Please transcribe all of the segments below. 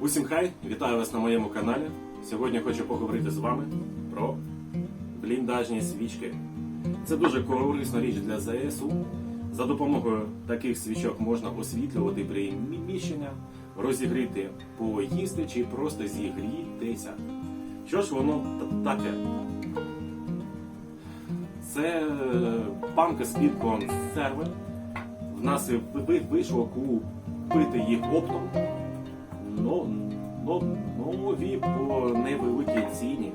Усім хай! Вітаю вас на моєму каналі. Сьогодні хочу поговорити з вами про бліндажні свічки. Це дуже корисна річ для ЗСУ. За допомогою таких свічок можна освітлювати приміщення, розігріти поїсти чи просто зігрітися. Що ж воно таке? Це е, банка з-під консерви. В нас вийшло купити їх оптом. Ну, ну, нові по невеликій ціні.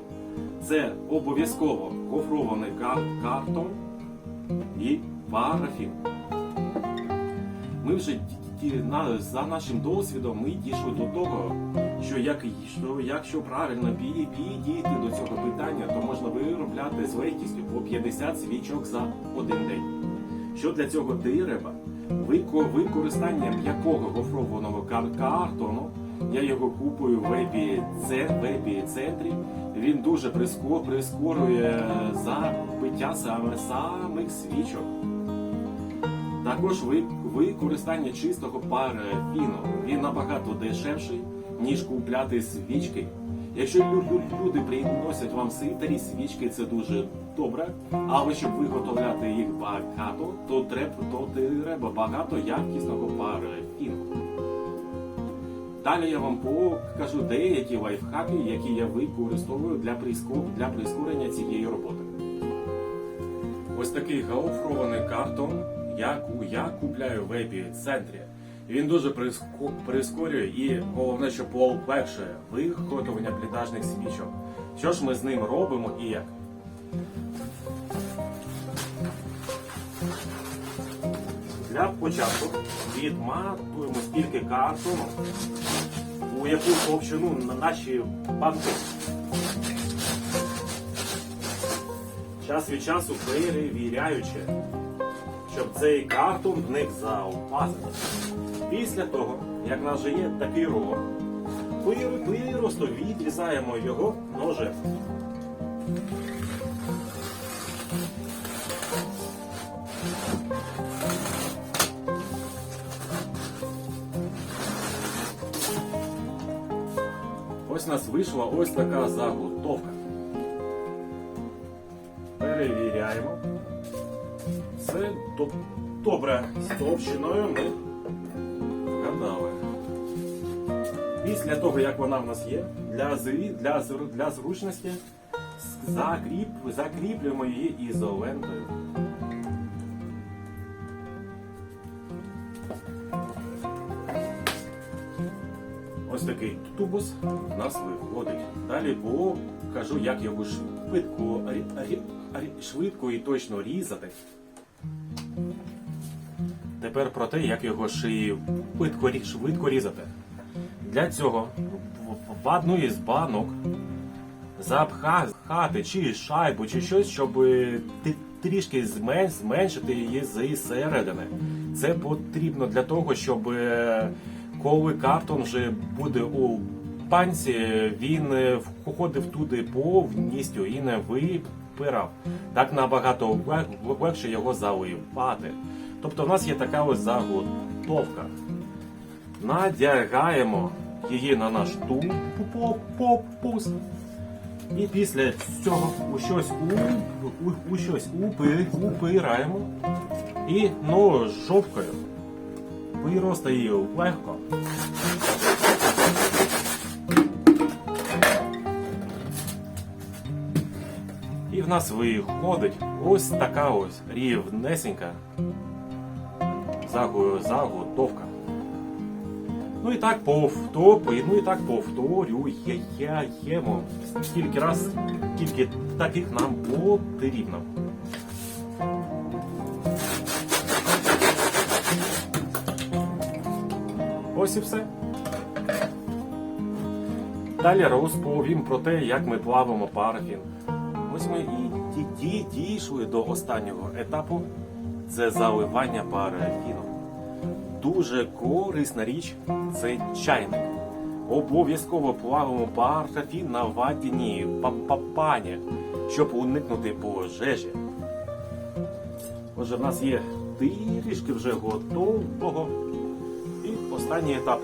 Це обов'язково гофрований кар- картон і парафін. Ми вже за нашим досвідом ми дійшли до того, що, як, що якщо правильно підійти до цього питання, то можна виробляти з легкістю по 50 свічок за один день. Що для цього треба? Вико- Використання м'якого гофрованого картону. Я його купую в епіце- в епіцентрі. Він дуже прискорює забиття саме самих свічок. Також використання чистого парафіну. Він набагато дешевший, ніж купляти свічки. Якщо лю- лю- люди приносять вам ситарі свічки, це дуже добре. Але щоб виготовляти їх багато, то треба, то треба багато якісного парафіну. Далі я вам покажу деякі лайфхаки, які я використовую для, для прискорення цієї роботи. Ось такий гофрований картон я, ку- я купляю в епіцентрі. Він дуже прискорює і головне, що полегшує виготовлення бліндажних свічок. Що ж ми з ним робимо і як? Для початку відматуємо стільки картону, у яку товщину на наші банки. Час від часу перевіряючи, щоб цей картон в них заопазив. Після того, як в нас вже такий рог, ми просто відрізаємо його ножем. Ось у нас вийшла ось така заготовка. Перевіряємо. До- добре. З товщиною ми вгадали. Після того, як вона в нас є, для, для, для зручності закріп, закріплюємо її ізолентою. Ось такий тубус в нас виходить. Далі покажу, як його швидко, швидко і точно різати. Тепер про те, як його швидко, швидко різати. Для цього в- одну із банок запхати чи шайбу, чи щось, щоб трішки зменшити її зі середини. Це потрібно для того, щоб е, коли картон вже буде у панці, він е, входив туди повністю і не випирав. Так набагато легше його заливати. Тобто в нас є така ось заготовка. Надягаємо її на наш тубус. І після цього у щось у, у, у щось упи, упираємо і ножовкою виросте її легко. І в нас виходить ось така ось рівнесенька заготовка. Ну і так повторюємо, ну і так повторюємо стільки раз, скільки таких нам потрібно. Ось і все. Далі розповім про те, як ми плавимо парафін. Ось ми і ді- ді- дійшли до останнього етапу це заливання парафіном. Дуже корисна річ це чайник. Обов'язково плавимо парафін на ватяній папані, щоб уникнути пожежі. Отже, в нас є трішки вже готового. Останній етап.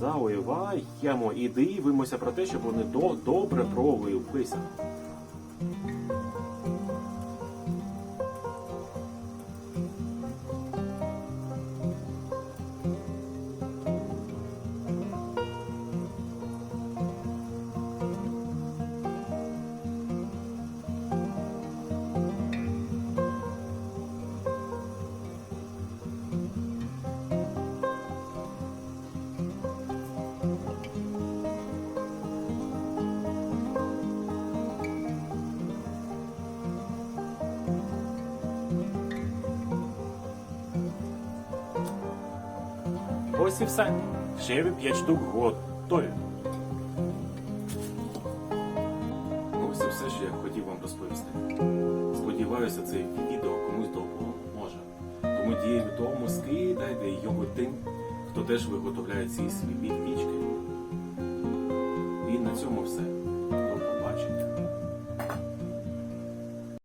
Завоюваємо і дивимося про те, щоб вони добре провилися. Ось і все. Ще 5 штук готові. Ну, ось і все, що я хотів вам розповісти. Сподіваюся, це відео комусь допоможе. Тому діє відомо, скидайте його тим, хто теж виготовляє ці свої пічки. І на цьому все.